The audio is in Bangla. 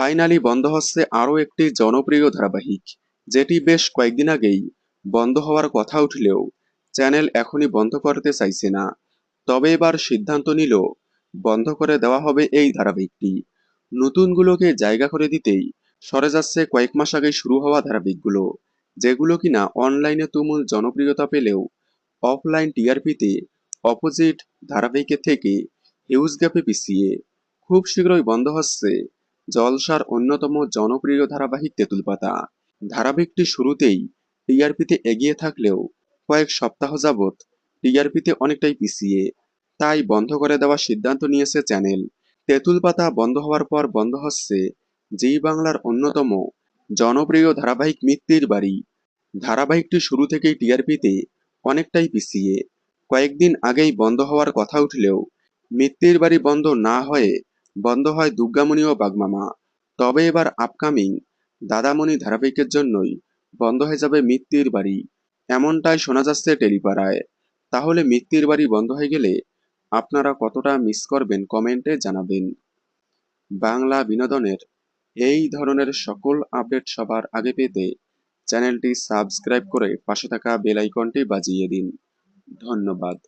ফাইনালি বন্ধ হচ্ছে আরও একটি জনপ্রিয় ধারাবাহিক, যেটি বেশ কয়েকদিন আগেই বন্ধ হওয়ার কথা উঠলেও চ্যানেল এখনই বন্ধ করতে চাইছে না। তবে এবার সিদ্ধান্ত নিল, বন্ধ করে দেওয়া হবে এই ধারাবাহিকটি। নতুনগুলোকে জায়গা করে দিতেই সরে যাচ্ছে কয়েক মাস আগে শুরু হওয়া ধারাবাহিকগুলো, যেগুলো কিনা অনলাইনে তুমুল জনপ্রিয়তা পেলেও অফলাইন টিআরপিতে অপোজিট ধারাবাহিকের থেকে হিউজ গ্যাপে পিছিয়ে খুব শীঘ্রই বন্ধ হচ্ছে জলসার অন্যতম জনপ্রিয় ধারাবাহিক তেঁতুল পাতা ধারাবাহিকটি শুরুতেই টিআরপিতে এগিয়ে থাকলেও কয়েক সপ্তাহ যাবৎ টিআরপিতে অনেকটাই পিছিয়ে। তাই বন্ধ করে দেওয়ার সিদ্ধান্ত নিয়েছে চ্যানেল। তেঁতুল পাতা বন্ধ হওয়ার পর বন্ধ হচ্ছে জি বাংলার অন্যতম জনপ্রিয় ধারাবাহিক মিত্তির বাড়ি। ধারাবাহিকটি শুরু থেকেই টিআরপিতে অনেকটাই পিছিয়ে। কয়েকদিন আগেই বন্ধ হওয়ার কথা উঠলেও মিত্তির বাড়ি বন্ধ না হয়ে বন্ধ হয় দুর্গামণি ও বাগমামা। তবে এবার আপকামিং দাদামণি ধারাবাহিকের জন্যই বন্ধ হয়ে যাবে মিত্তির বাড়ি। এমনটাই শোনা যাচ্ছে টেলিপাড়ায়। তাহলে মিত্তির বাড়ি বন্ধ হয়ে গেলে আপনারা কতটা মিস করবেন কমেন্টে জানাবেন। বাংলা বিনোদনের এই ধরনের সকল আপডেট সবার আগে পেতে চ্যানেলটি সাবস্ক্রাইব করে পাশে থাকা বেল আইকনটি বাজিয়ে দিন। ধন্যবাদ।